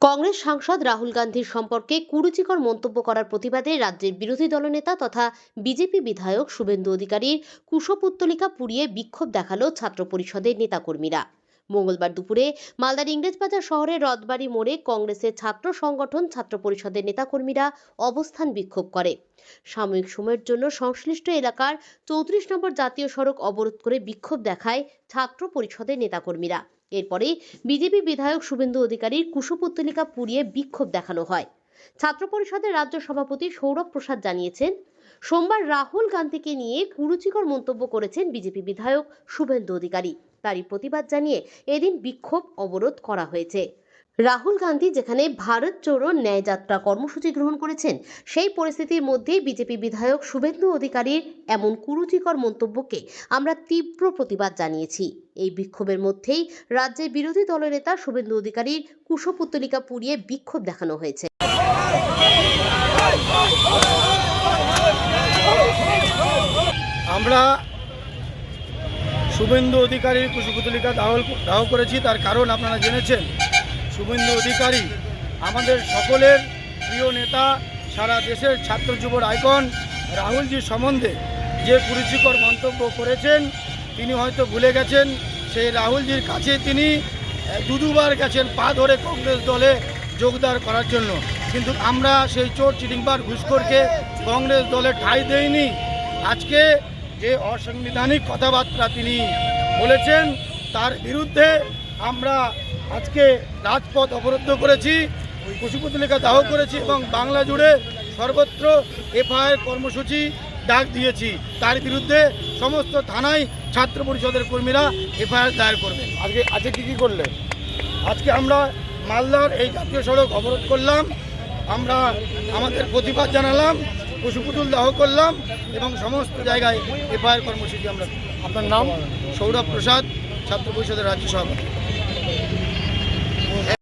কংগ্রেস সাংসদ রাহুল গান্ধীর সম্পর্কে কুরুচিকর মন্তব্য করার প্রতিবাদে রাজ্যের বিরোধী দলনেতা তথা বিজেপি বিধায়ক শুভেন্দু অধিকারীর কুশপুত্তলিকা পুড়িয়ে বিক্ষোভ দেখাল ছাত্র পরিষদের নেতাকর্মীরা। মঙ্গলবার দুপুরে মালদার ইংরেজবাজার শহরের রথবাড়ি মোড়ে কংগ্রেসের ছাত্র সংগঠন, ছাত্র পরিষদের নেতাকর্মীরা অবস্থান বিক্ষোভ করে। সাময়িক সময়ের জন্য সংশ্লিষ্ট এলাকার চৌত্রিশ নম্বর জাতীয় সড়ক অবরোধ করে বিক্ষোভ দেখায় ছাত্র পরিষদের নেতাকর্মীরা। এরপরে বিজেপি বিধায়ক শুভেন্দু অধিকারীর কুশপুত্তলিকা পুড়িয়ে বিক্ষোভ দেখানো হয়। ছাত্র পরিষদের রাজ্য সভাপতি সৌরভ প্রসাদ জানিয়েছেন, সোমবার রাহুল গান্ধীকে নিয়ে কুরুচিকর মন্তব্য করেছেন বিজেপি বিধায়ক শুভেন্দু অধিকারী। তারই প্রতিবাদ জানিয়ে এদিন বিক্ষোভ অবরোধ করা হয়েছে। রাহুল গান্ধী যেখানে ভারত জোড়ো ন্যায় যাত্রা কর্মসূচি গ্রহণ করেছেন, সেই পরিস্থিতির মধ্যেই বিজেপি বিধায়ক শুভেন্দু অধিকারীর এমন কুরুচিকর মন্তব্যকে আমরা তীব্র প্রতিবাদ জানিয়েছি। এই বিক্ষোভের মধ্যেই রাজ্যের বিরোধী দলনেতা শুভেন্দু অধিকারীর কুশপুত্তলিকা পুড়িয়ে বিক্ষোভ দেখানো হয়েছে। আমরা শুভেন্দু অধিকারীর কুশপুতলিকা দাহ দাহ করেছি তার কারণ আপনারা জেনেছেন। শুভেন্দু অধিকারী আমাদের সকলের প্রিয় নেতা সারা দেশের ছাত্র যুবর আইকন রাহুলজির সম্বন্ধে যে কুরুচিকর মন্তব্য করেছেন তিনি হয়তো ভুলে গেছেন সেই রাহুলজির কাছে তিনি আহ, দু দুবার গেছেন পা ধরে কংগ্রেস দলে যোগদান করার জন্য। কিন্তু আমরা সেই চোর চিটিংবার ঘুষখোরকে কংগ্রেস দলে ঠাঁই দেইনি। আজকে যে অসাংবিধানিক কথাবার্তা তিনি বলেছেন তার বিরুদ্ধে আমরা আজকে রাজপথ অবরুদ্ধ করেছি পশুপতিলিকা দাহ করেছি এবং বাংলা জুড়ে সর্বত্র এফআইআর কর্মসূচি ডাক দিয়েছি। তার বিরুদ্ধে সমস্ত থানায় ছাত্র পরিষদের কর্মীরা এফআইআর দায়ের করবেন। আজকে আজকে কী কী করলেন? আজকে আমরা মালদার এই জাতীয় সড়ক অবরোধ করলাম আমরা আমাদের প্রতিবাদ জানালাম পশুপুতুল দাহ করলাম এবং সমস্ত জায়গায় এফআইআর কর্মসূচি আমরা আপনার নাম সৌরভ প্রসাদ, ছাত্র পরিষদের রাজ্য সভাপতি।